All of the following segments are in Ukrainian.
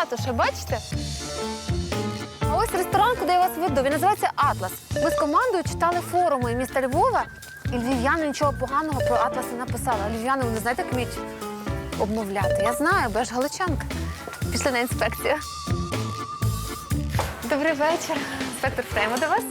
ратуша, бачите? А ось ресторан, куди я вас веду, він називається Атлас. Ми з командою читали форуми міста Львова, і львів'яни нічого поганого про Атлас не написали. А львів'яни, вони знаєте, як вміють обмовляти. Я знаю, бо я ж галичанка. Пішли на інспекцію. Добрий вечір. Інспектор прямо до вас.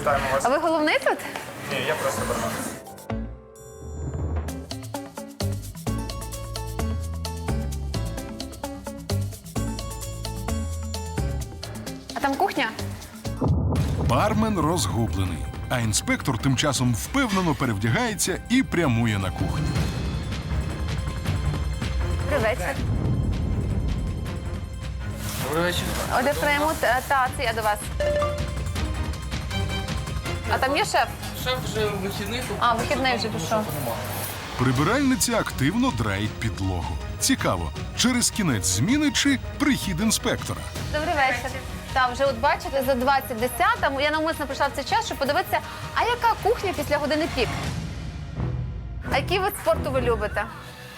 Вітаємо вас. А ви головний тут? Ні, я просто бармен. А там кухня? Бармен розгублений, а інспектор тим часом впевнено перевдягається і прямує на кухню. Добрий вечір. Добрий вечір. Оде прийму та, це я до вас. А там є шеф? Шеф вже вихідний тут. А, вихідний вже пішов. Прибиральниця активно драїть підлогу. Цікаво, через кінець зміни чи прихід інспектора. Добрий вечір. Та вже от бачите, за 20 десята я навмисно прийшла в цей час, щоб подивитися, а яка кухня після години пік? А який вид спорту ви любите?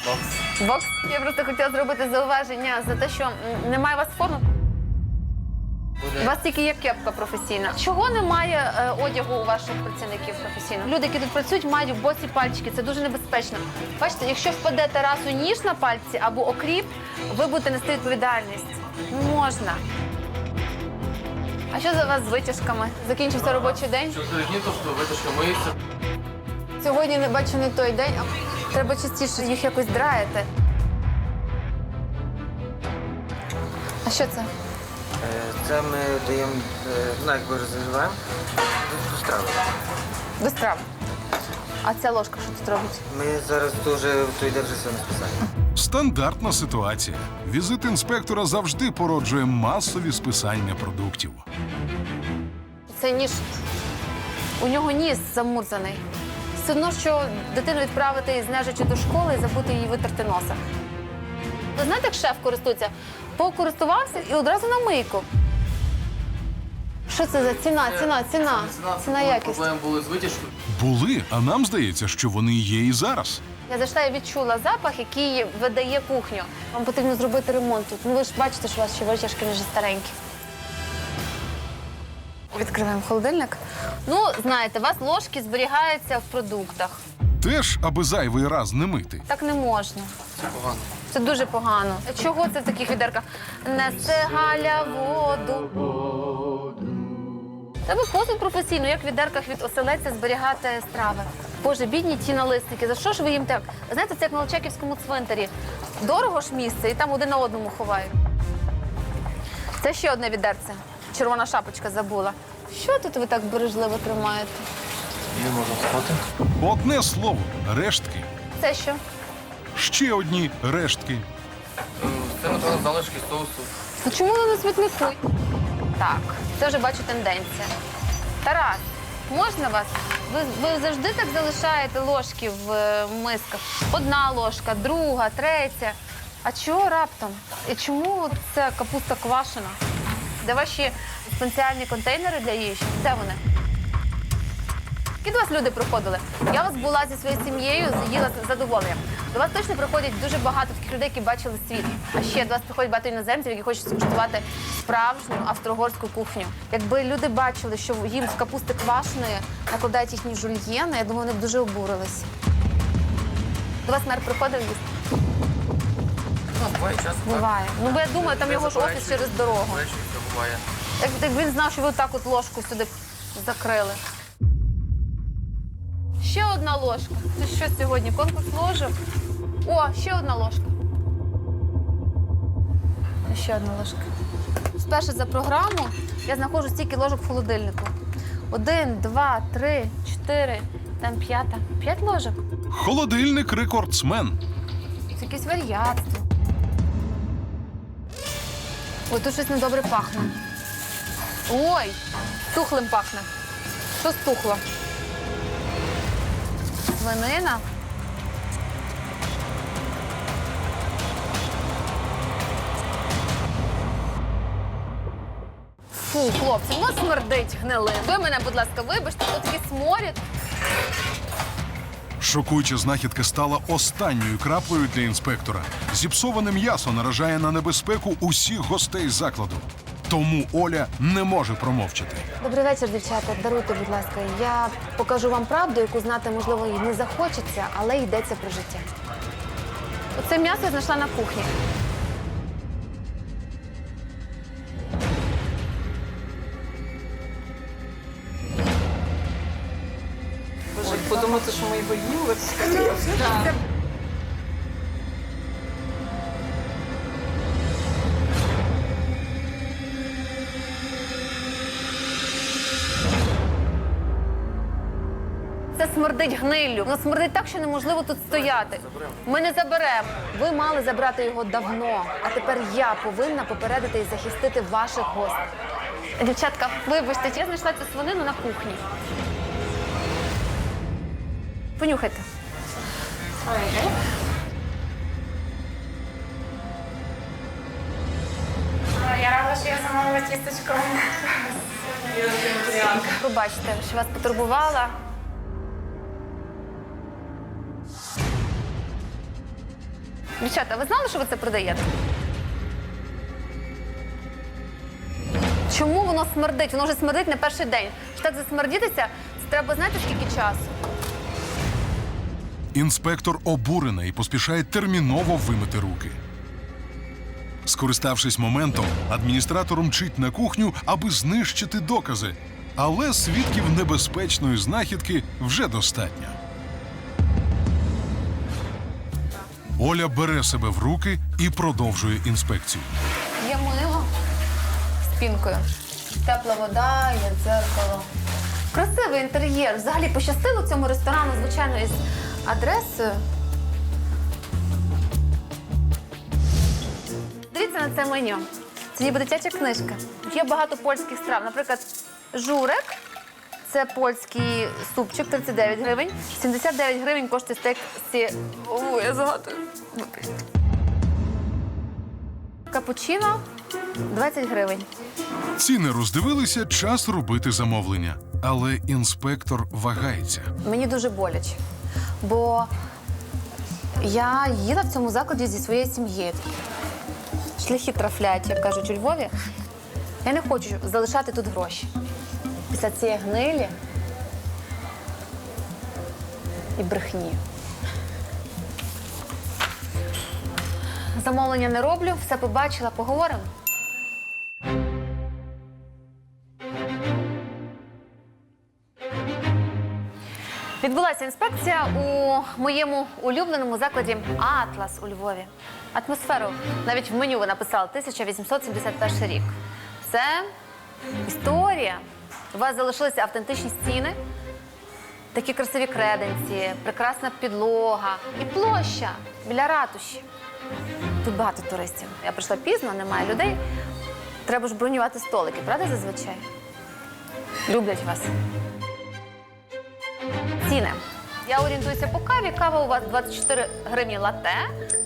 Бокс. Бокс? Я просто хотіла зробити зауваження за те, що м, немає у вас форми. У вас тільки є кепка професійна. Чого немає е, одягу у ваших працівників професійно? Люди, які тут працюють, мають босі пальчики. Це дуже небезпечно. Бачите, якщо впаде Тарасу ніж на пальці або окріп, ви будете нести відповідальність. Не можна. А що за вас з витяжками? Закінчився робочий день? Чотири дні, тобто витяжка миється. Сьогодні не бачу не той день. а Треба частіше їх якось драяти. А що це? Е, Це ми даємо, е, ну якби розігріваємо до страви. До страв. А ця ложка що тут робить? Ми зараз дуже то йде вже списання. Стандартна ситуація. Візит інспектора завжди породжує масові списання продуктів. Це ніж. У нього ніс замурзаний. Все одно, що дитину відправити із нежичі до школи і забути її витерти носа. Ви знаєте, як шеф користується? Покористувався і одразу на мийку. Що це за ціна, ціна, ціна? Ціна якість. Проблеми були з витяжкою. Були, а нам здається, що вони є і зараз. Я зайшла і відчула запах, який видає кухню. Вам потрібно зробити ремонт тут. Ну ви ж бачите, що у вас ще витяжки вже старенькі. Відкриваємо холодильник. Ну, знаєте, у вас ложки зберігаються в продуктах. Теж, аби зайвий раз не мити. Так не можна. Це погано. Це дуже погано. Чого це в таких відерках? Несе Галя воду. Треба посуд професійно, як в відерках від оселеця зберігати страви. Боже, бідні ті налисники, за що ж ви їм так? Знаєте, це як на Лучаківському цвинтарі. Дорого ж місце, і там один на одному ховають. Це ще одне відерце. Червона шапочка забула. Що тут ви так бережливо тримаєте? Її можна спати. Одне слово рештки. Це що? Ще одні рештки. Це, напевно, залишки соусу. Ну чому вони на смітнику? Так, це вже бачу тенденція. Тарас, можна вас? Ви, ви завжди так залишаєте ложки в е, мисках? Одна ложка, друга, третя. А чого раптом? І чому це капуста квашена? Де ваші спеціальні контейнери для яєчні? Де вони? Які до вас люди приходили? Я вас була зі своєю сім'єю, їла з задоволенням. До вас точно приходять дуже багато таких людей, які бачили світ. А ще до вас приходять багато іноземців, які хочуть скуштувати справжню австрогорську кухню. Якби люди бачили, що їм з капусти квашеної накладають їхні жульєни, я думаю, вони б дуже обурилися. До вас мер приходив їсти? Ну, буває час. Буває. Ну бо я думаю, там його ж офіс через дорогу. Ввечері це буває. Як, як він знав, що ви так от ложку сюди закрили. Ще одна ложка. Це що сьогодні? Конкурс ложок? О, ще одна ложка. Ще одна ложка. Спершу за програму я знаходжу стільки ложок в холодильнику. Один, два, три, чотири, там п'ята. П'ять ложок. Холодильник рекордсмен. Це якесь варіатство. Ой, тут щось недобре пахне. Ой, тухлим пахне. Що стухло? Свинина. Фу, хлопці, ну смердить гнилим. Ви мене, будь ласка, вибачте, тут такий сморід. Шокуюча знахідка стала останньою краплею для інспектора. Зіпсоване м'ясо наражає на небезпеку усіх гостей закладу. Тому Оля не може промовчати. Добрий вечір, дівчата. Даруйте, будь ласка. Я покажу вам правду, яку знати, можливо, і не захочеться, але йдеться про життя. Оце м'ясо я знайшла на кухні. Подумати, що ми його їли. Смердить гниллю. Воно смердить так, що неможливо тут стояти. Ми не заберемо. Ви мали забрати його давно. А тепер я повинна попередити і захистити ваших гостей. Дівчатка, вибачте, я знайшла цю свинину на кухні. Понюхайте. Я рада, що я замовила тістечко. Пробачте, що вас потурбувала. Дівчата, ви знали, що ви це продаєте? Чому воно смердить? Воно вже смердить не перший день. Щоб так засмердітися, треба знаєте скільки часу. Інспектор обурена і поспішає терміново вимити руки. Скориставшись моментом, адміністратор мчить на кухню, аби знищити докази. Але свідків небезпечної знахідки вже достатньо. Оля бере себе в руки і продовжує інспекцію. Є мило з пінкою. Тепла вода, є дзеркало. Красивий інтер'єр. Взагалі пощастило цьому ресторану, звичайно, із адресою. Дивіться на це меню. Це ніби дитяча книжка. Є багато польських страв. Наприклад, журек. Це польський супчик 39 гривень. 79 гривень коштує стейк з ці... О, я загадую. Капучино 20 гривень. Ціни роздивилися, час робити замовлення. Але інспектор вагається. Мені дуже боляче, бо я їла в цьому закладі зі своєю сім'єю. Шляхи трафлять, як кажуть у Львові. Я не хочу залишати тут гроші. Після цієї гнилі і брехні. Замовлення не роблю, все побачила, поговоримо. Відбулася інспекція у моєму улюбленому закладі Атлас у Львові. Атмосферу навіть в меню ви написали 1871 рік. Це історія. У вас залишилися автентичні стіни, такі красиві креденці, прекрасна підлога і площа біля ратуші. Тут багато туристів. Я прийшла пізно, немає людей. Треба ж бронювати столики, правда, зазвичай? Люблять вас. Ціни. Я орієнтуюся по каві. Кава у вас 24 гривні лате,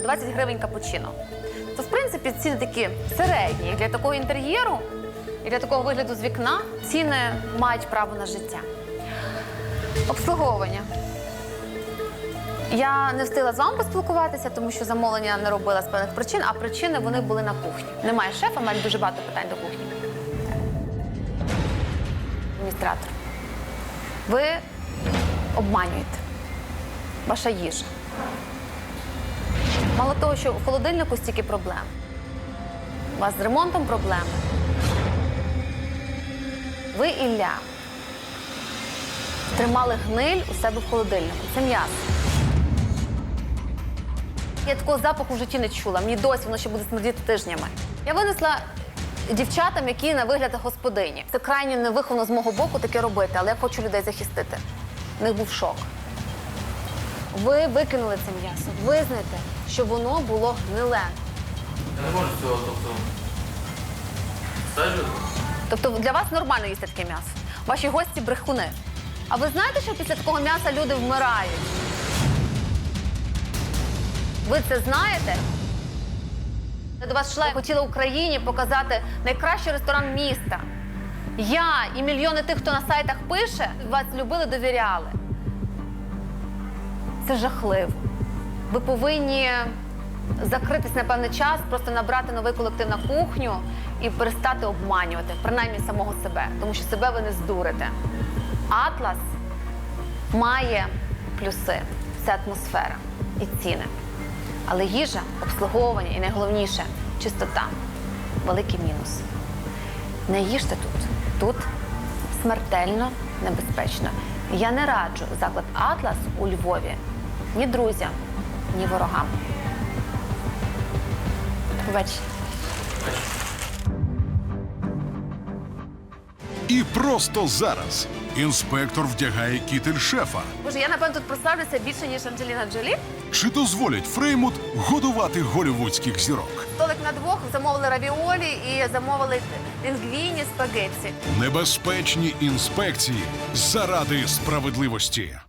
20 гривень капучино. То, в принципі, ціни такі середні. Для такого інтер'єру, і для такого вигляду з вікна ціни мають право на життя. Обслуговування. Я не встигла з вами поспілкуватися, тому що замовлення не робила з певних причин, а причини вони були на кухні. Немає шефа, маю дуже багато питань до кухні. Адміністратор. Ви обманюєте. Ваша їжа. Мало того, що в холодильнику стільки проблем. У вас з ремонтом проблеми. Ви Ілля. Тримали гниль у себе в холодильнику. Це м'ясо. Я такого запаху в житті не чула. Мені досі воно ще буде смердіти тижнями. Я винесла дівчатам, які на вигляд господині. Це крайне невиховно з мого боку таке робити, але я хочу людей захистити. В них був шок. Ви викинули це м'ясо. Визнайте, що воно було гниле. Я не можу цього, тобто. Стежити? Тобто для вас нормально їсти таке м'ясо. Ваші гості брехуни. А ви знаєте, що після такого м'яса люди вмирають? Ви це знаєте? Я до вас йшла і хотіла Україні показати найкращий ресторан міста. Я і мільйони тих, хто на сайтах пише, вас любили, довіряли. Це жахливо. Ви повинні закритись на певний час, просто набрати новий колектив на кухню і перестати обманювати, принаймні самого себе, тому що себе ви не здурите. Атлас має плюси, це атмосфера і ціни. Але їжа, обслуговування і найголовніше чистота великий мінус. Не їжте тут. Тут смертельно небезпечно. Я не раджу заклад Атлас у Львові ні друзям, ні ворогам. Побачення. І просто зараз інспектор вдягає кітель шефа. Боже, я напевно тут прославлюся більше, ніж Анджеліна Джолі. Чи дозволять Фреймут годувати голівудських зірок? Столик на двох замовили равіолі і замовили лінгвіні спагетті. Небезпечні інспекції заради справедливості.